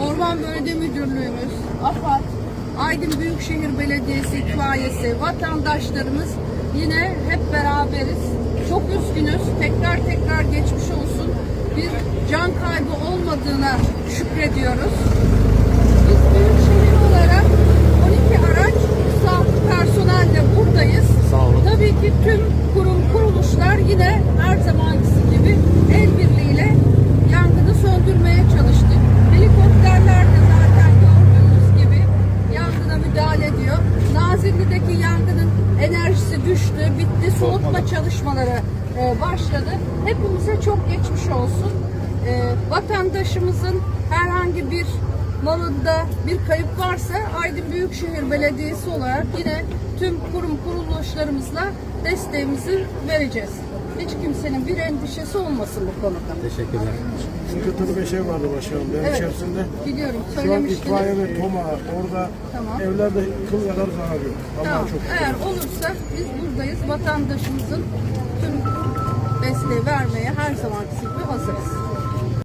Orman Bölge Müdürlüğümüz, AFAD, Aydın Büyükşehir Belediyesi itfaiyesi, vatandaşlarımız yine hep beraberiz. Çok üzgünüz. Tekrar tekrar geçmiş olsun. Bir can kaybı olmadığına şükrediyoruz. Biz Nazilli'deki yangının enerjisi düştü, bitti. Soğutma çalışmaları e, başladı. Hepimize çok geçmiş olsun. E, vatandaşımızın herhangi bir malında bir kayıp varsa Aydın Büyükşehir Belediyesi olarak yine tüm kurum kuruluşlarımızla desteğimizi vereceğiz. Hiç kimsenin bir endişesi olmasın bu konuda. Teşekkürler. Sıkıntılı bir şey vardı başkanım. Benim Evet. içerisinde Biliyorum şu an itfaiye ve TOMA orada Tamam. evlerde kıl kadar zarar yok. Allah Tamam. çok. Eğer olursa biz buradayız. Vatandaşımızın tüm desteği vermeye her zamanki gibi hazırız.